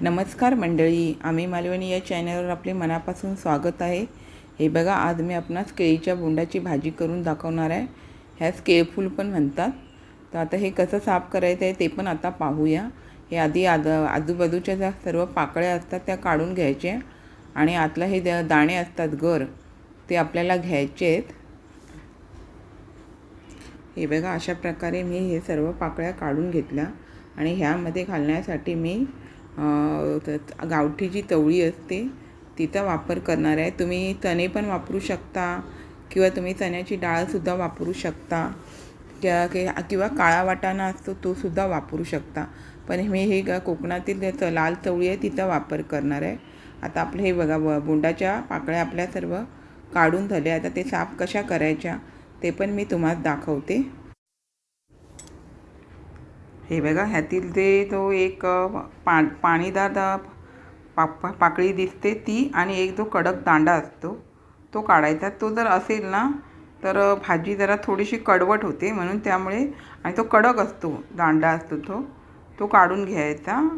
नमस्कार मंडळी आम्ही मालवणी या चॅनलवर आपले मनापासून स्वागत आहे. हे बघा आज मी आपणास केळीच्या बोंडाची भाजी करून दाखवणार आहे. ह्याच केळफूल पण म्हणतात. तर आता हे कसं साफ करायचं आहे ते पण आता पाहूया. हे आधी आद आजूबाजूच्या ज्या सर्व पाकळ्या असतात त्या काढून घ्यायच्या आणि आतला हे द दाणे असतात गर ते आपल्याला घ्यायचे आहेत. हे बघा अशा प्रकारे मी हे सर्व पाकळ्या काढून घेतल्या आणि ह्यामध्ये घालण्यासाठी मी त- गावठी जी तवळी असते तिचा वापर करणार आहे. तुम्ही चणे पण वापरू शकता किंवा तुम्ही चण्याची डाळसुद्धा वापरू शकता. किंवा कि- किंवा काळा वाटाणा असतो तो सुद्धा वापरू शकता. पण मी हे ग- कोकणातील च- लाल चवळी आहे तिचा वापर करणार आहे. आता आपलं हे बघा ब- बोंडाच्या पाकळ्या आपल्या सर्व काढून झाल्या. आता ते साफ कशा करायच्या ते पण मी तुम्हाला दाखवते. हे बघा ह्यातील ते तो एक पा पाणीदार अ, पा पा- पाकळी दिसते ती आणि एक जो कडक दांडा असतो तो काढायचा. तो जर असेल ना तर भाजी जरा थोडीशी कडवट होते म्हणून त्यामुळे आणि तो कडक असतो दांडा असतो तो तो काढून घ्यायचा.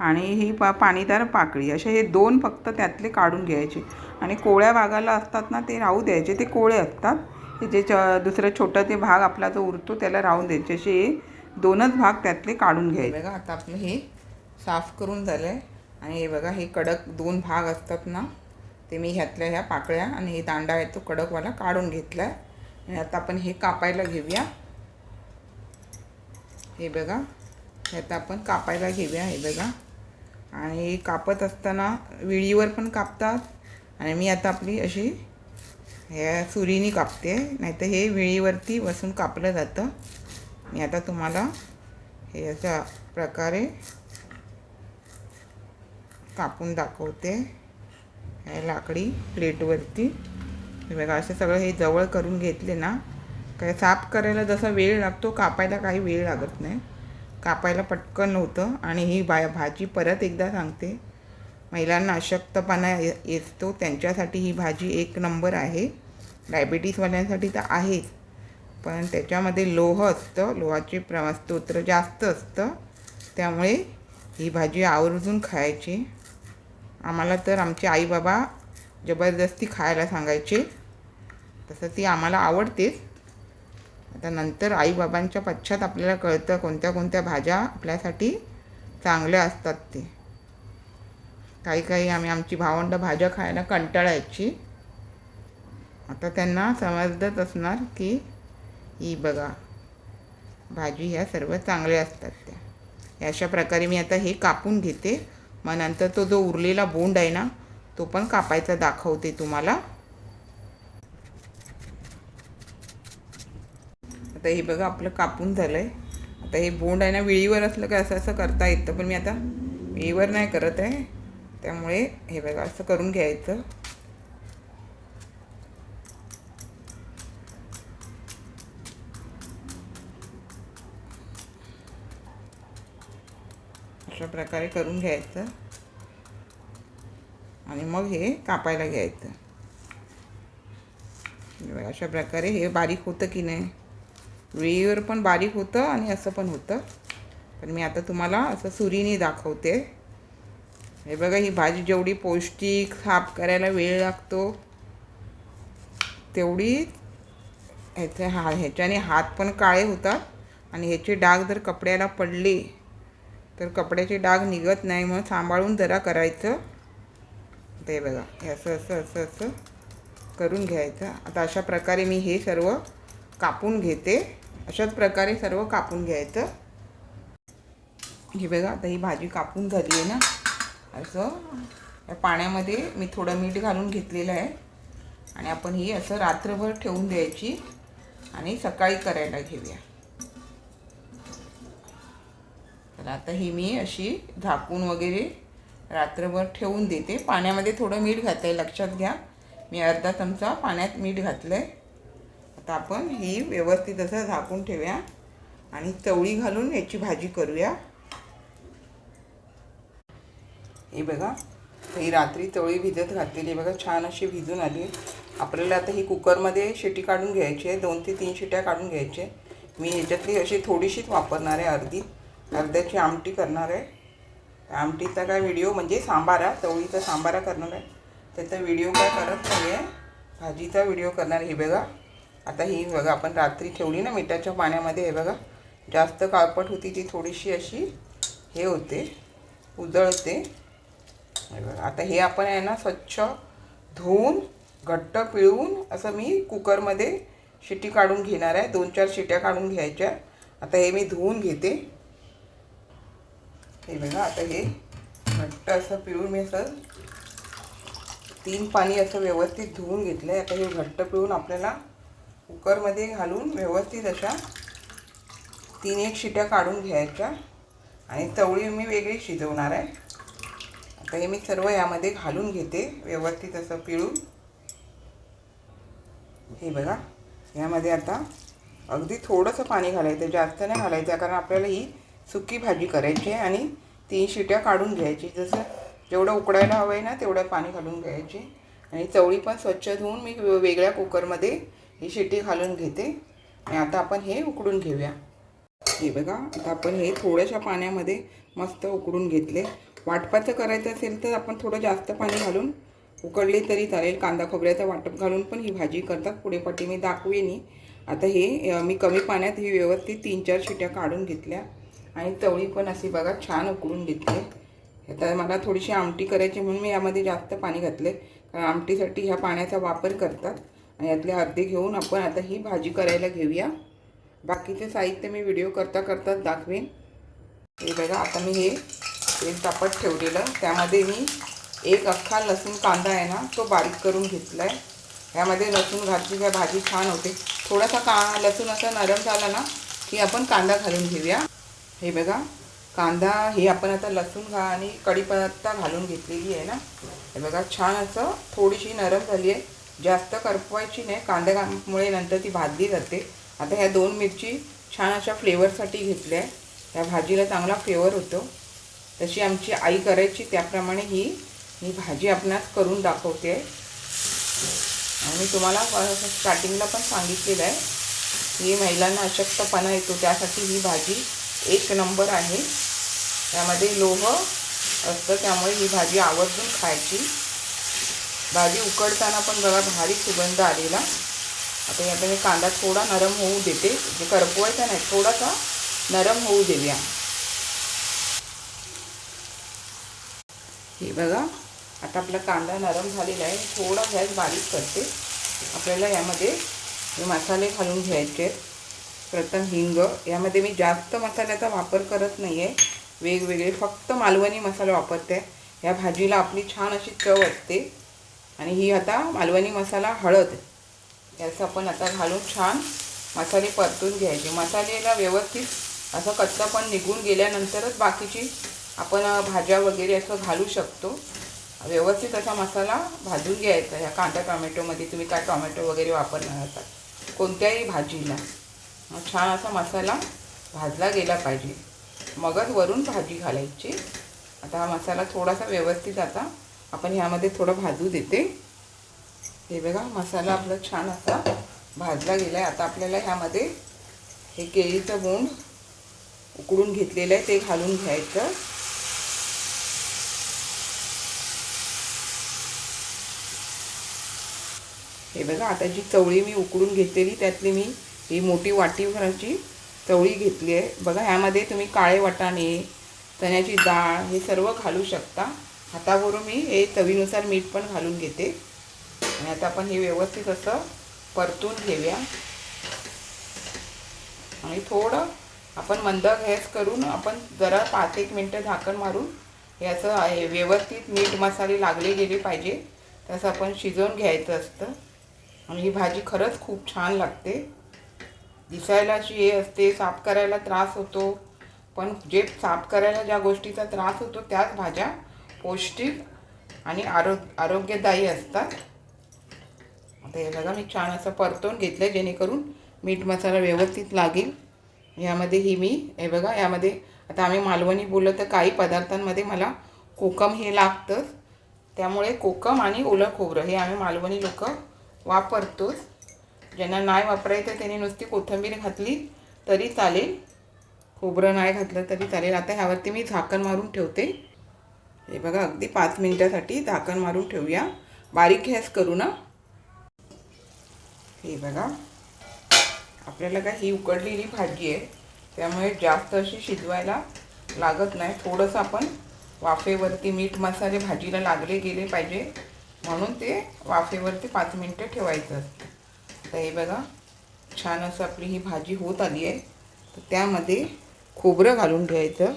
आणि ही पा पाणीदार पाकळी असे हे दोन फक्त त्यातले काढून घ्यायचे. आणि कोळ्या भागाला असतात ना ते राहू द्यायचे. ते कोळे असतात. हे जे च दुसरं छोटं ते भाग आपला जो उरतो त्याला राहून द्यायचे. असे हे दोनच भाग त्यातले काढून घ्यायचे. बघा आता आपलं हे साफ करून झालं आहे आणि हे बघा हे कडक दोन भाग असतात ना ते मी ह्यातल्या ह्या पाकळ्या आणि हे दांडा आहे तो कडकवाला काढून घेतला आहे आणि आता आपण हे कापायला घेऊया. हे बघा हे आता आपण कापायला घेऊया हे बघा. आणि कापत असताना विळीवर पण कापतात. आणि मी आता आपली अशी ह्या सुरीने कापते नाहीतर हे विळीवरती बसून कापलं जातं. मी आता तुम्हाला हे अशा प्रकारे कापून दाखवते. हे लाकडी प्लेटवरती. हे बघा असं सगळं हे जवळ करून घेतले ना काय साफ करायला जसा वेळ लागतो कापायला काही वेळ लागत नाही. कापायला पटकन होतं आणि ही बा भाजी परत एकदा सांगते. महिलांना अशक्तपणा ये- येतो. त्यांच्यासाठी ही भाजी एक नंबर आहे. डायबिटीसवाल्यांसाठी तर आहेच. पण त्याच्यामध्ये लोह असतं लोहाचे प्र स्तोत्र जास्त असतं. त्यामुळे ही भाजी आवर्जून खायची. आम्हाला तर आमचे आईबाबा जबरदस्ती खायला सांगायचे. तसं ती आम्हाला आवडतेच. आता नंतर आईबाबांच्या पश्चात आपल्याला कळतं कोणत्या कोणत्या भाज्या आपल्यासाठी चांगल्या असतात ते. काही काही आम्ही आमची भावंड भाज्या खायला कंटाळायची. आता त्यांना समजतच असणार की ही बघा. भाजी ह्या सर्व चांगल्या असतात त्या. अशा प्रकारे मी आता हे कापून घेते. मग नंतर तो जो उरलेला बोंड आहे ना तो पण कापायचा दाखवते तुम्हाला. आता हे बघा आपलं कापून झालं आहे आता हे बोंड आहे ना वेळीवर असलं का असं असं करता येतं पण मी आता वेळीवर नाही करत आहे. त्यामुळे हे बघा असं करून घ्यायचं. अशा प्रकारे करून घ्यायचं. आणि मग हे कापायला घ्यायचं. अशा प्रकारे हे बारीक होतं की नाही? वेळीवर पण बारीक होतं आणि असं पण होतं. पण मी आता तुम्हाला असं सुरीने दाखवते. हे बघा ही भाजी जेवढी पौष्टिक साफ करायला वेळ लागतो तेवढी ह्याचे हा ह्याच्याने हात पण काळे होतात. आणि ह्याचे डाग जर कपड्याला पडले तर कपड्याचे डाग निघत नाही मग सांभाळून जरा करायचं. ते बघा हे असं असं असं असं करून घ्यायचं. आता अशा प्रकारे मी हे सर्व कापून घेते. अशाच प्रकारे सर्व कापून घ्यायचं. हे बघा आता ही भाजी कापून झाली आहे ना. असं या पाण्यामध्ये मी थोडं मीठ घालून घेतलेलं आहे. आणि आपण ही असं रात्रभर ठेवून द्यायची. आणि सकाळी करायला घेऊया. तर आता ही मी अशी झाकून वगैरे रात्रभर ठेवून देते. पाण्यामध्ये थोडं मीठ घातलं आहे लक्षात घ्या. मी अर्धा चमचा पाण्यात मीठ घातलं आहे आता आपण ही व्यवस्थित असं झाकून ठेवूया आणि चवळी घालून याची भाजी करूया. हे बघा ही रात्री चवळी भिजत घातलेली बघा छान अशी भिजून आली. आपल्याला आता ही कुकरमध्ये शिटी काढून घ्यायची आहे. दोन ते तीन शिट्या काढून घ्यायचे मी ह्याच्यातली अशी थोडीशीच वापरणार आहे अर्धी. अर्ध्याची आमटी करणार आहे. आमटीचा काय व्हिडिओ म्हणजे सांबारा चवळीचा सांबारा करणार आहे. त्याचा व्हिडिओ काय करत नाही आहे भाजीचा व्हिडिओ करणार हे बघा. आता ही बघा आपण रात्री ठेवली ना मिठाच्या पाण्यामध्ये हे बघा. जास्त काळपट होती ती थोडीशी अशी. हे होते. उजळते. हे बघा. आता हे आपण आहे ना स्वच्छ धुवून घट्ट पिळून असं मी कुकरमध्ये शिटी काढून घेणार आहे. दोन चार शिट्या काढून घ्यायच्या. आता हे मी धुवून घेते. हे बघा आता हे घट्ट असं पिळून मी असं तीन पाणी असं व्यवस्थित धुवून घेतलं आहे आता हे घट्ट पिळून आपल्याला कुकरमध्ये घालून व्यवस्थित अशा तीन एक शिट्या काढून घ्यायच्या आणि चवळी मी वेगळी शिजवणार आहे. आता हे मी सर्व यामध्ये घालून घेते व्यवस्थित असं पिळून. हे बघा यामध्ये आता अगदी थोडंसं पाणी घालायचं जास्त नाही घालायचं कारण आपल्याला ही सुकी भाजी करायची आहे आणि तीन शिट्या काढून घ्यायची. जसं जेवढं उकडायला हवं आहे ना तेवढं पाणी घालून घ्यायची. आणि चवळी पण स्वच्छ धुवून मी वेगळ्या कुकरमध्ये ही शिटी घालून घेते. आणि आता आपण हे उकडून घेऊया. हे बघा आता आपण हे थोड्याशा पाण्यामध्ये मस्त उकडून घेतले. वाटपाचं करायचं असेल तर आपण थोडं जास्त पाणी घालून उकडले तरी चालेल. कांदा खोबऱ्याचं वाटप घालून पण ही भाजी करतात. पुढे पाठी मी दाखवेनी आता हे मी कमी पाण्यात ही व्यवस्थित तीन चार शिट्या काढून घेतल्या. आणि तवळी पण अशी बघा छान उकळून घेतली आता मला थोडीशी आमटी करायची म्हणून मी यामध्ये जास्त पाणी घातले कारण आमटीसाठी ह्या पाण्याचा वापर करतात. आणि यातले अर्धे घेऊन आपण आता ही भाजी करायला घेऊया. बाकीचे साहित्य मी व्हिडिओ करता करताच दाखवेन. हे बघा आता मी हे तेल तापत ठेवलेलं. त्यामध्ये मी एक अख्खा लसूण कांदा आहे ना तो बारीक करून घेतला आहे यामध्ये लसूण घातली ह्या भाजी छान होते. थोडासा का लसूण असा नरम झाला ना की आपण कांदा घालून घेऊया. हे बघा कांदा हे आपण आता लसूण घा आणि कढीपत्ता घालून घेतलेली आहे ना. हे बघा छान असं थोडीशी नरम झाली आहे. जास्त करपवायची नाही कांद्यामुळे नंतर ती भाजली जाते. आता ह्या दोन मिरची छान अशा फ्लेवरसाठी घेतल्या आहे. त्या भाजीला चांगला फ्लेवर होतो. तशी आमची आई करायची त्याप्रमाणे ही ही भाजी आपणास करून दाखवते. आणि मी तुम्हाला स्टार्टिंगला पण सांगितलेलं आहे. ही महिलांना अशक्तपणा येतो त्यासाठी ही भाजी एक नंबर आहे. त्यामध्ये लोह असतं त्यामुळे ही भाजी आवर्जून खायची. भाजी उकडताना पण बघा भारी सुगंध आलेला. आता यात मी कांदा थोडा नरम होऊ देते. जे करपवायचा नाही थोडासा नरम होऊ देऊया. हे बघा आता आपला कांदा नरम झालेला आहे. थोडा गॅस बारीक करते. आपल्याला यामध्ये मसाले घालून घ्यायचे आहेत. प्रथम हिंग. यामध्ये मी जास्त मसाल्याचा वापर करत नाही आहे वेगवेगळे फक्त मालवणी मसाला वापरते. या भाजीला आपली छान अशी चव असते. आणि ही आता मालवणी मसाला हळद. याचं आपण आता घालून छान मसाले परतून घ्यायचे. मसाल्याला व्यवस्थित असं कच्चा पण निघून गेल्यानंतरच बाकीची आपण भाज्या वगैरे असं घालू शकतो. व्यवस्थित असा मसाला भाजून घ्यायचा. ह्या कांदा टोमॅटोमध्ये तुम्ही काय टोमॅटो वगैरे वापरणार आहात? कोणत्याही भाजीला. छान असा मसाला भाजला गेला पाहिजे. मगच वरून भाजी घालायची. आता हा मसाला थोडासा व्यवस्थित आता आपण ह्यामध्ये थोडं भाजू देते. हे बघा मसाला आपला छान असा भाजला गेला आहे आता आपल्याला ह्यामध्ये हे केळीचं बोंड उकडून घेतलेलं आहे ते घालून घ्यायचं. हे बघा आता जी चवळी मी उकडून घेतलेली त्यातली मी ही मोठी वाटी वाटीभराची चवळी घेतली आहे. बघा ह्यामध्ये तुम्ही काळे वाटाणे चण्याची डाळ हे सर्व घालू शकता. हातावरून मी हे चवीनुसार मीठ पण घालून घेते. आणि आता आपण हे व्यवस्थित असं परतून घेऊया. आणि थोडं आपण मंद गॅस करून आपण जरा पाच एक मिनटं झाकण मारून याचं आहे व्यवस्थित मीठ मसाले लागले गेले पाहिजे. तसं आपण शिजवून घ्यायचं असतं. आणि ही भाजी खरंच खूप छान लागते. दिसायला अशी हे असते साफ करायला त्रास होतो. पण जे साफ करायला ज्या गोष्टीचा त्रास होतो त्याच भाज्या पौष्टिक आणि आरो आरोग्यदायी असतात. आता हे बघा मी छान असं परतून घेतलं आहे जेणेकरून मीठ मसाला व्यवस्थित लागेल. यामध्ये ही मी हे बघा यामध्ये आता आम्ही मालवणी बोललो तर काही पदार्थांमध्ये मला कोकम हे लागतंच. त्यामुळे कोकम आणि ओलं खोबरं हे आम्ही मालवणी लोक वापरतोच. ज्यांना नाही वापरायचं त्यांनी नुसती कोथिंबीर घातली तरी चालेल. खोबरं नाही घातलं तरी चालेल. आता ह्यावरती मी झाकण मारून ठेवते. हे बघा अगदी पाच मिनटासाठी झाकण मारून ठेवूया. बारीक गॅस करू ना. हे बघा. आपल्याला काय ही उकडलेली भाजी आहे. त्यामुळे जास्त अशी शिजवायला लागत नाही. थोडंसं आपण वाफेवरती मीठ मसाले भाजीला लागले गेले पाहिजे. म्हणून ते वाफेवरती पाच मिनटं ठेवायचं असतं. तर हे बघा. छान असं आपली ही भाजी होत आली आहे. तर त्यामध्ये खोबरं घालून घ्यायचं.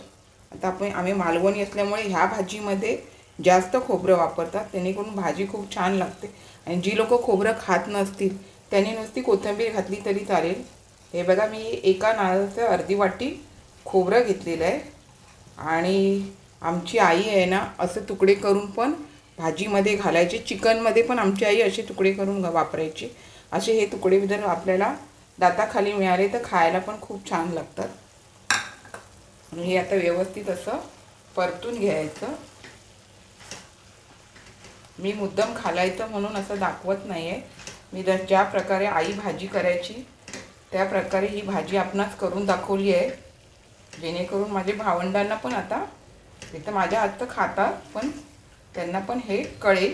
आता आपण आम्ही मालवणी असल्यामुळे ह्या भाजीमध्ये जास्त खोबरं वापरतात. जेणेकरून भाजी खूप छान लागते. आणि जी लोक खोबरं खात नसतील त्यांनी नुसती कोथिंबीर घातली तरी चालेल. हे बघा मी एका नारळाचं अर्धी वाटी खोबरं घेतलेलं आहे. आणि आमची आई आहे ना असं तुकडे करून पण भाजीमध्ये घालायचे. चिकनमध्ये पण आमची आई असे तुकडे करून वापरायची. असे हे तुकडे जर आपल्याला दाताखाली मिळाले तर खायला पण खूप छान लागतात. आणि हे आता व्यवस्थित असं परतून घ्यायचं. मी मुद्दम खालायचं म्हणून असं दाखवत नाही आहे मी जर ज्या प्रकारे आई भाजी करायची त्या प्रकारे ही भाजी आपणास करून दाखवली आहे. जेणेकरून माझे भावंडांना पण आता इथं तर माझ्या हातचं खातात पण त्यांना पण हे कळेल.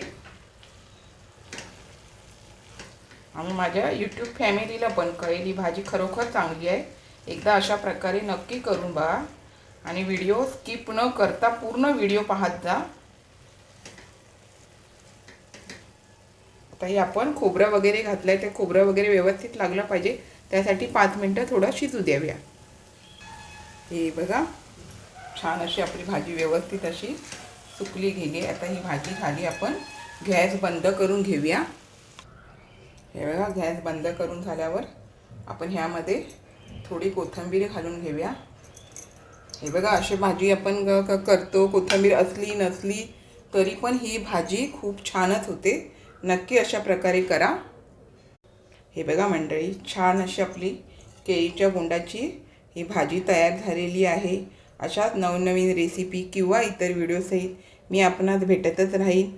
आणि माझ्या यूट्यूब फॅमिलीला पण कळेल ही भाजी खरोखर चांगली आहे. एकदा अशा प्रकारे नक्की करून बघा. आणि व्हिडिओ स्किप न करता पूर्ण व्हिडिओ पाहत जा. आता हे आपण खोबरं वगैरे घातलं आहे ते खोबरं वगैरे व्यवस्थित लागलं पाहिजे. त्यासाठी पाच मिनटं थोडं शिजू द्याव्या. हे बघा छान अशी आपली भाजी व्यवस्थित अशी सुकली गेली. आता ही भाजी झाली आपण गॅस बंद करून घेऊया. हे बघा गॅस बंद करून झाल्यावर आपण ह्यामध्ये थोडी कोथिंबीर घालून घेऊया. हे बघा अशी भाजी आपण ग- करतो. कोथिंबीर असली नसली तरी पण ही भाजी खूप छानच होते. नक्की अशा प्रकारे करा. हे बघा मंडळी छान अशी आपली केळीच्या गुंडाची ही भाजी तयार झालेली आहे. अशाच नवनवीन रेसिपी किंवा इतर व्हिडिओसहित मी आपणास भेटतच राहीन.